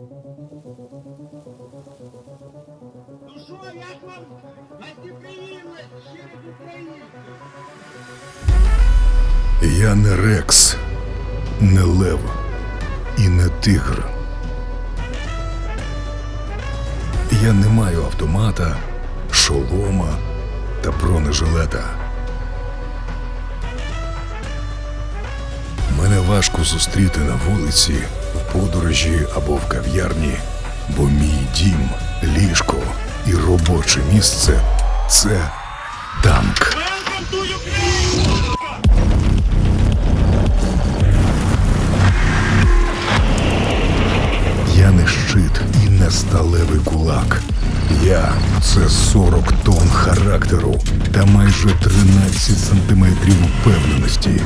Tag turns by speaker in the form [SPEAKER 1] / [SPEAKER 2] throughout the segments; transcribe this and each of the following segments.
[SPEAKER 1] Ну що, як вам гостеприємно через Україну?
[SPEAKER 2] Я не Рекс, не Лев і не тигр. Я не маю автомата, шолома та бронежилета. Мене важко зустріти на вулиці, подорожі або в кав'ярні, бо мій дім, ліжко і робоче місце це танк. Я не щит і не сталевий кулак. Я це 40 тонн характеру та майже 13 сантиметрів впевненості.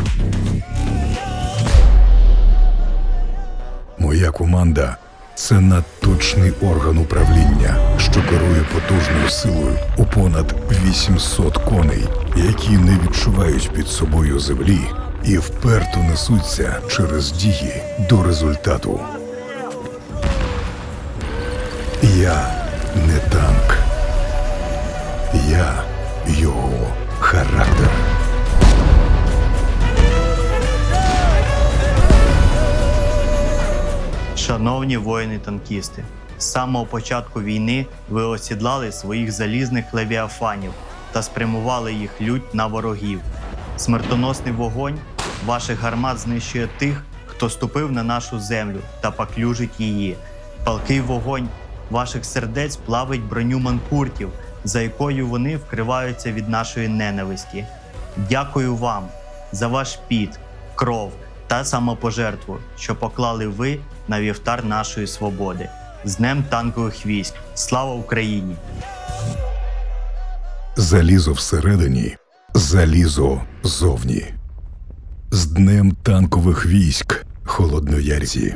[SPEAKER 2] Команда це надточний орган управління, що керує потужною силою у понад 800 коней, які не відчувають під собою землі і вперто несуться через дії до результату. Я не танк. Я його характер.
[SPEAKER 3] Шановні воїни-танкісти, з самого початку війни ви осідлали своїх залізних левіафанів та спрямували їх лють на ворогів. Смертоносний вогонь ваших гармат знищує тих, хто ступив на нашу землю та поклюжить її. Палкий вогонь ваших сердець плавить броню манкуртів, за якою вони вкриваються від нашої ненависті. Дякую вам за ваш піт, кров та самопожертву, що поклали ви на вівтар нашої свободи. З Днем танкових військ! Слава Україні!
[SPEAKER 2] Залізо всередині, залізо зовні. З днем танкових військ холодноярзі.